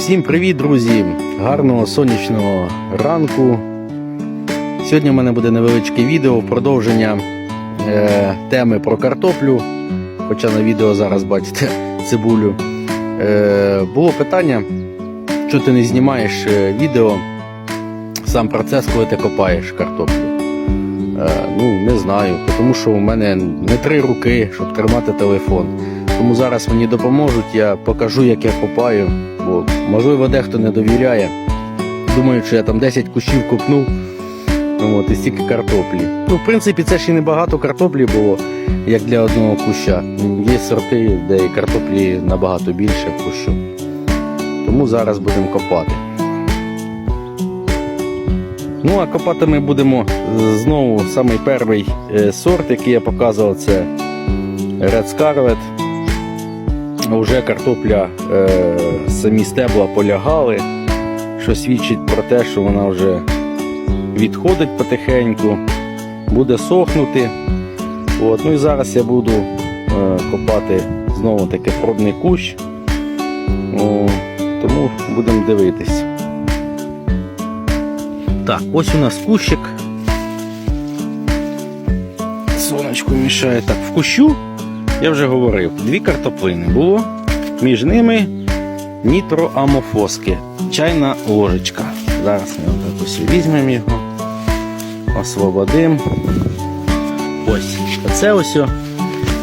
Всім привіт, друзі! Гарного сонячного ранку. Сьогодні в мене буде невеличке відео продовження е, теми про картоплю. Хоча на відео зараз бачите цибулю. Е, було питання, що ти не знімаєш е, відео, сам процес, коли ти копаєш картоплю. Е, ну, не знаю, тому що у мене не три руки, щоб тримати телефон. Тому зараз мені допоможуть, я покажу, як я копаю. Бо, можливо, дехто не довіряє. Думаю, що я там 10 кущів копнув. ну, От, і стільки картоплі. Ну, в принципі, це ще не багато картоплі було, як для одного куща. Є сорти, де і картоплі набагато більше в кущу. Тому зараз будемо копати. Ну, а копати ми будемо е, знову самий перший е, сорт, який я показував, це Red Scarlet. Вже картопля, е, самі стебла полягали, що свідчить про те, що вона вже відходить потихеньку, буде сохнути. От. Ну і зараз я буду е, копати знову таки пробний кущ. О, тому будемо дивитись. Так, ось у нас кущик. Сонечко мішає. Так, в кущу я вже говорив, дві картоплини було. Між ними нітроамофоски. Чайна ложечка. Зараз ми отак ось візьмемо його, освободимо. Ось. Оце ось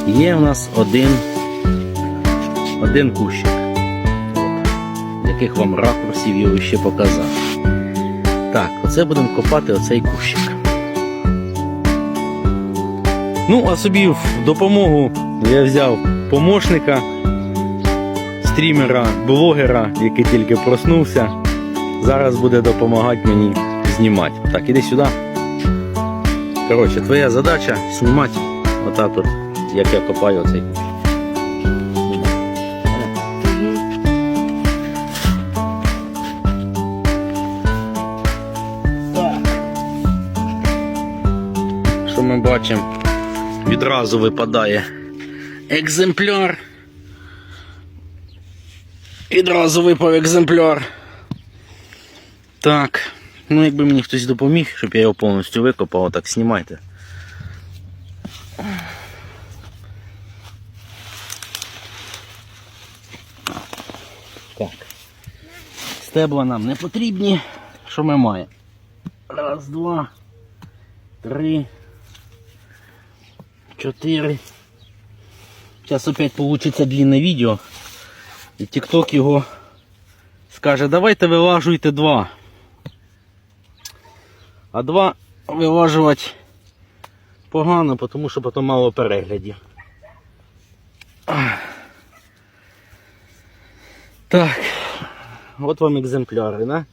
є у нас один, один кущик. Яких вам ракурсів його ще показав. Так, оце будемо копати оцей кущик. Ну, а собі в допомогу я взяв помощника, стрімера, блогера, який тільки проснувся. Зараз буде допомагати мені знімати. Так, іди сюди. Коротше, твоя задача знімати отак от, як я копаю оцей Що ми бачимо? Відразу випадає екземпляр. Відразу випав екземпляр. Так. Ну, якби мені хтось допоміг, щоб я його повністю викопав, так знімайте. Так. Стебла нам не потрібні. Що ми маємо? Раз, два, три, чотири. Зараз опять получится длинне відео. І TikTok його скаже, давайте вилажуйте два. А два вилажувати погано, тому що потім мало переглядів. Так. От вам екземпляри, да?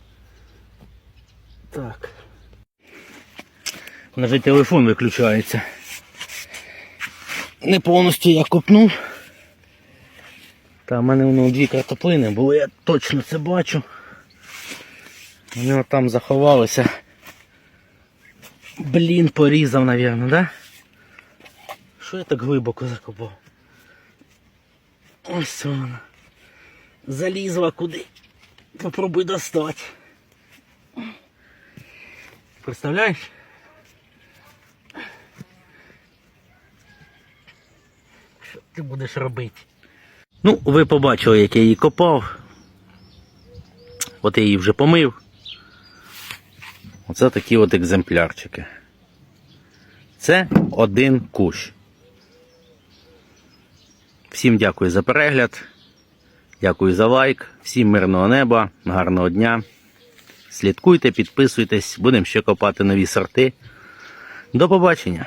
Так. Вже телефон виключається. Не повністю я копнув. Та в мене воно дві картоплини були, я точно це бачу. Вони там заховалися. Блін, порізав, мабуть, да? Що я так глибоко закопав? Ось вона. Залізла куди. Попробуй достати. Представляєш? Ти будеш робити? Ну, ви побачили, як я її копав. От я її вже помив. Оце такі от екземплярчики. Це один кущ. Всім дякую за перегляд. Дякую за лайк. Всім мирного неба, гарного дня. Слідкуйте, підписуйтесь, будемо ще копати нові сорти. До побачення!